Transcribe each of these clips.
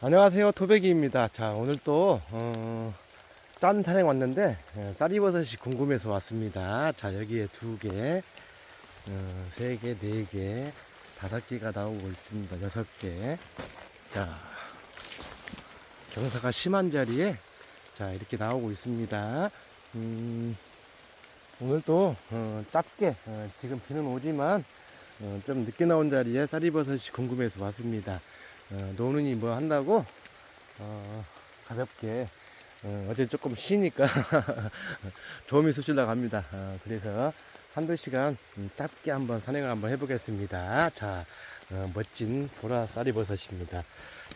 안녕하세요 토백이입니다. 자 오늘 또 어, 짠 산행 왔는데 예, 쌀이버섯이 궁금해서 왔습니다. 자 여기에 두개 어, 세개 네개 다섯 개가 나오고 있습니다. 여섯 개자 경사가 심한 자리에 자 이렇게 나오고 있습니다. 음, 오늘 또 어, 짧게 어, 지금 비는 오지만 어, 좀 늦게 나온 자리에 쌀이버섯이 궁금해서 왔습니다 어, 노는이 뭐 한다고 어, 가볍게 어, 어제 조금 쉬니까 조음이 쑤시려고 합니다. 어, 그래서 한두 시간 음, 짧게 한번 산행을 한번 해보겠습니다. 자, 어, 멋진 보라 쌀이버섯입니다.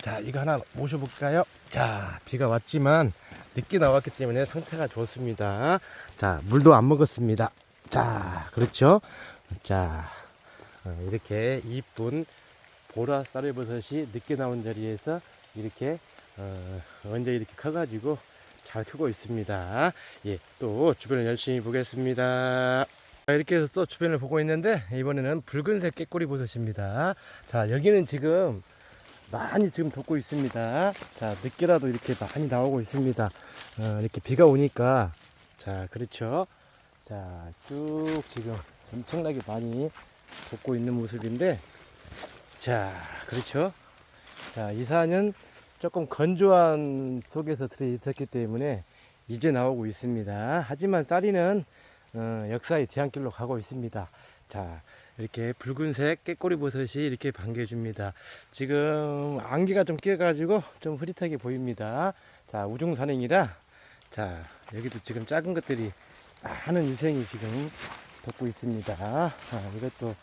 자, 이거 하나 모셔볼까요? 자, 비가 왔지만 늦게 나왔기 때문에 상태가 좋습니다. 자, 물도 안 먹었습니다. 자, 그렇죠? 자, 어, 이렇게 이쁜 보라 쌀버섯이 늦게 나온 자리에서 이렇게 어, 언제 이렇게 커가지고 잘 크고 있습니다. 예, 또 주변을 열심히 보겠습니다. 자, 이렇게 해서 또 주변을 보고 있는데 이번에는 붉은색 깨꼬리 버섯입니다. 자, 여기는 지금 많이 지금 돋고 있습니다. 자, 늦게라도 이렇게 많이 나오고 있습니다. 어, 이렇게 비가 오니까 자, 그렇죠. 자, 쭉 지금 엄청나게 많이 돋고 있는 모습인데 자, 그렇죠. 자, 이 산은 조금 건조한 속에서 들어 있었기 때문에 이제 나오고 있습니다. 하지만 쌀이는 어, 역사의 뒤안길로 가고 있습니다. 자, 이렇게 붉은색 깨꼬리 버섯이 이렇게 반겨줍니다. 지금 안개가 좀 끼어가지고 좀 흐릿하게 보입니다. 자, 우중산행이라 자, 여기도 지금 작은 것들이 많은 유생이 지금 돋고 있습니다. 아, 이것도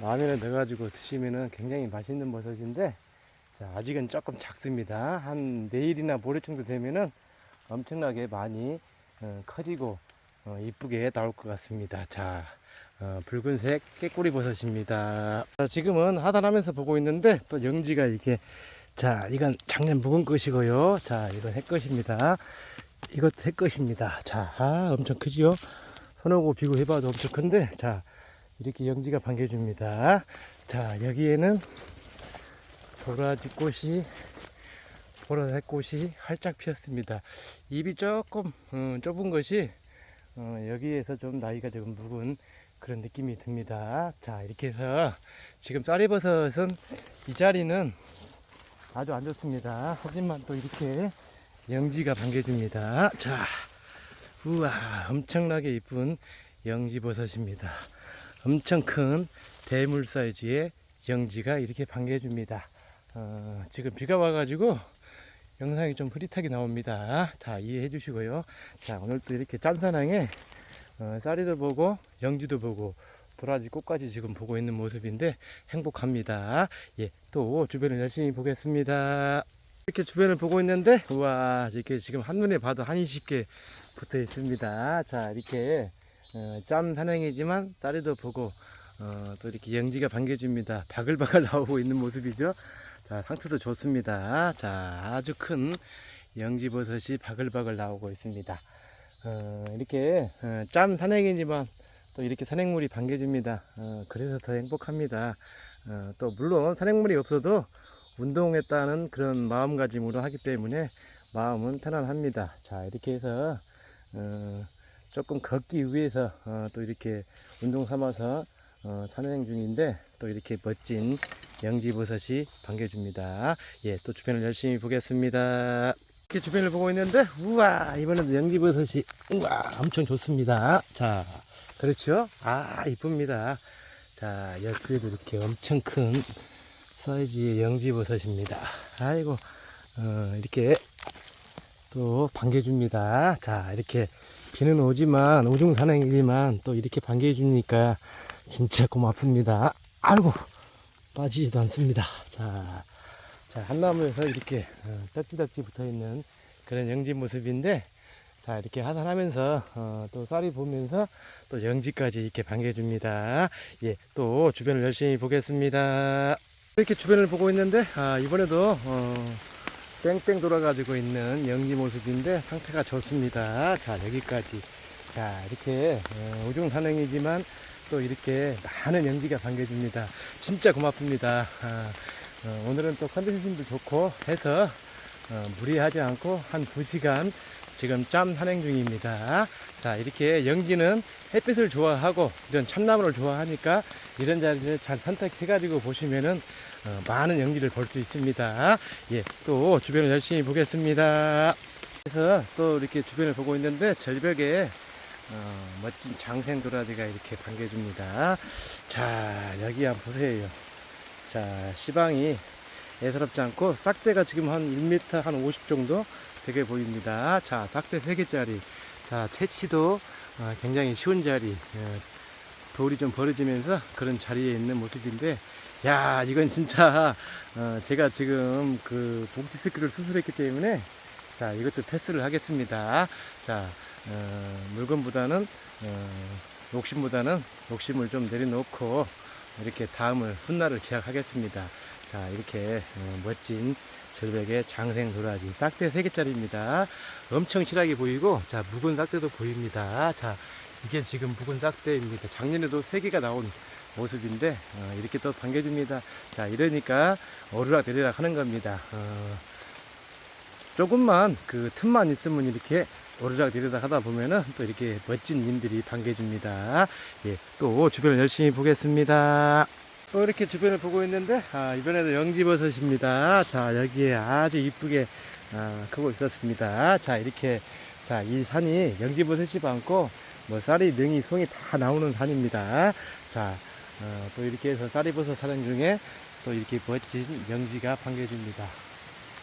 라면에 넣어가지고 드시면은 굉장히 맛있는 버섯인데 자, 아직은 조금 작습니다. 한 내일이나 모레 정도 되면은 엄청나게 많이 어, 커지고 어, 이쁘게 나올 것 같습니다. 자, 어, 붉은색 깨꼬리 버섯입니다. 자, 지금은 하단하면서 보고 있는데 또 영지가 이게 자, 이건 작년 묵은 것이고요. 자, 이건 해것입니다. 이것도 해것입니다. 자, 아, 엄청 크지요? 손오고 비교해봐도 엄청 큰데, 자, 이렇게 영지가 반겨줍니다. 자, 여기에는 도라지 꽃이, 보라색 꽃이 활짝 피었습니다. 입이 조금 어, 좁은 것이 어, 여기에서 좀 나이가 조금 묵은 그런 느낌이 듭니다. 자, 이렇게 해서 지금 쌀이버섯은 이 자리는 아주 안 좋습니다. 하지만 또 이렇게 영지가 반겨줍니다. 자, 우와, 엄청나게 이쁜 영지버섯입니다. 엄청 큰 대물 사이즈의 영지가 이렇게 반겨줍니다. 어, 지금 비가 와가지고 영상이 좀 흐릿하게 나옵니다. 자, 이해해 주시고요. 자, 오늘 또 이렇게 짬산항에 어, 쌀이도 보고 영지도 보고 도라지 꽃까지 지금 보고 있는 모습인데 행복합니다. 예, 또 주변을 열심히 보겠습니다. 이렇게 주변을 보고 있는데 우와 이렇게 지금 한눈에 봐도 한이 쉽게 붙어 있습니다. 자, 이렇게 어, 짬 산행이지만 쌀이도 보고 어, 또 이렇게 영지가 반겨줍니다. 바글바글 나오고 있는 모습이죠. 자, 상태도 좋습니다. 자, 아주 큰 영지버섯이 바글바글 나오고 있습니다. 어, 이렇게 어, 짬 산행이지만 또 이렇게 산행물이 반겨줍니다. 어, 그래서 더 행복합니다. 어, 또 물론 산행물이 없어도 운동했다는 그런 마음가짐으로 하기 때문에 마음은 편안합니다. 자, 이렇게 해서 어, 조금 걷기 위해서 어, 또 이렇게 운동 삼아서 어, 산행 중인데 또 이렇게 멋진 영지버섯이 반겨줍니다. 예, 또 주변을 열심히 보겠습니다. 이렇게 주변을 보고 있는데 우와 이번에도 영지버섯이 우와 엄청 좋습니다. 자, 그렇죠? 아 이쁩니다. 자, 여기에도 이렇게 엄청 큰 사이즈의 영지버섯입니다. 아이고 어, 이렇게 또 반겨줍니다. 자, 이렇게 비는 오지만 우중산행이지만 또 이렇게 반겨주니까 진짜 고맙습니다. 아이고 빠지지도 않습니다. 자, 자 한나무에서 이렇게 어, 떡지떡지 붙어 있는 그런 영지 모습인데 자 이렇게 하산하면서 어, 또 쌀이 보면서 또 영지까지 이렇게 반겨줍니다. 예, 또 주변을 열심히 보겠습니다. 이렇게 주변을 보고 있는데 아, 이번에도 어, 뺑뺑 돌아가지고 있는 영지 모습인데 상태가 좋습니다. 자 여기까지 자 이렇게 어, 우중산행이지만 또 이렇게 많은 영지가 반겨줍니다. 진짜 고맙습니다. 아, 어, 오늘은 또 컨디션도 좋고 해서 어, 무리하지 않고 한 2시간 지금 짬 산행 중입니다. 자, 이렇게 영지는 햇빛을 좋아하고 이런 참나무를 좋아하니까 이런 자리를 잘 선택해가지고 보시면은 어, 많은 연기를 볼 수 있습니다. 예, 또 주변을 열심히 보겠습니다. 그래서 또 이렇게 주변을 보고 있는데 절벽에 어, 멋진 장생 도라지가 이렇게 반겨줍니다. 자, 여기 한번 보세요. 자, 시방이 애스럽지 않고 싹대가 지금 한 1m 한 50 정도 되게 보입니다. 자, 싹대 3개짜리. 자, 채취도 어, 굉장히 쉬운 자리. 예, 돌이 좀 벌어지면서 그런 자리에 있는 모습인데, 야, 이건 진짜, 어, 제가 지금 그 복지스크를 수술했기 때문에, 자, 이것도 패스를 하겠습니다. 자, 어, 물건보다는, 어, 욕심보다는 욕심을 좀 내려놓고, 이렇게 다음을, 훗날을 기약하겠습니다. 자, 이렇게 어, 멋진 절벽의 장생 도라지 싹대 3개짜리입니다. 엄청 실하게 보이고, 자, 묵은 싹대도 보입니다. 자, 이게 지금 묵은 싹대입니다. 작년에도 3개가 나온 모습인데, 어, 이렇게 또 반겨줍니다. 자, 이러니까 오르락 내리락 하는 겁니다. 어, 조금만 그 틈만 있으면 이렇게 오르락 내리락 하다 보면은 또 이렇게 멋진 님들이 반겨줍니다. 예, 또 주변을 열심히 보겠습니다. 또 이렇게 주변을 보고 있는데 아, 이번에도 영지버섯입니다. 자 여기에 아주 이쁘게 아, 크고 있었습니다. 자 이렇게 자 이 산이 영지버섯이 많고 뭐 쌀이 능이 송이 다 나오는 산입니다. 자 어, 또 이렇게 해서 쌀이버섯 사령 중에 또 이렇게 멋진 영지가 반겨줍니다.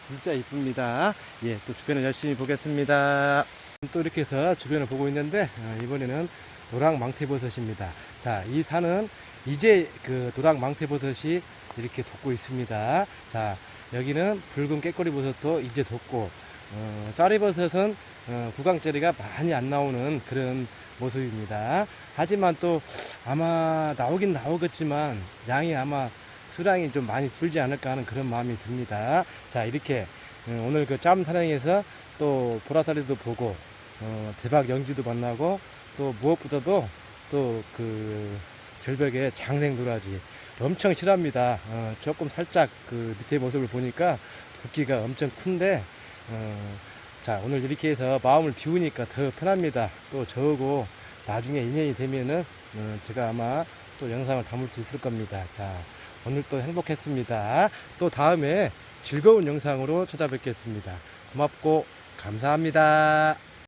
진짜 이쁩니다. 예, 또 주변을 열심히 보겠습니다. 또 이렇게 해서 주변을 보고 있는데 아, 이번에는 노랑 망태버섯입니다. 자, 이 산은 이제 그 노랑 망태버섯이 이렇게 돋고 있습니다. 자, 여기는 붉은 깨꼬리 버섯도 이제 돋고 어, 쌀이버섯은 어, 구강짜리가 많이 안 나오는 그런 모습입니다. 하지만 또 아마 나오긴 나오겠지만 양이 아마 수량이 좀 많이 줄지 않을까 하는 그런 마음이 듭니다. 자, 이렇게 어, 오늘 그 짬 사냥에서 또 보라살이도 보고 어, 대박 영지도 만나고 또 무엇보다도 또 그 절벽에 장생 도라지 엄청 실합니다. 어, 조금 살짝 그 밑에 모습을 보니까 굵기가 엄청 큰데 어, 자 오늘 이렇게 해서 마음을 비우니까 더 편합니다. 또 저하고 나중에 인연이 되면은 어, 제가 아마 또 영상을 담을 수 있을 겁니다. 자 오늘 또 행복했습니다. 또 다음에 즐거운 영상으로 찾아뵙겠습니다. 고맙고 감사합니다.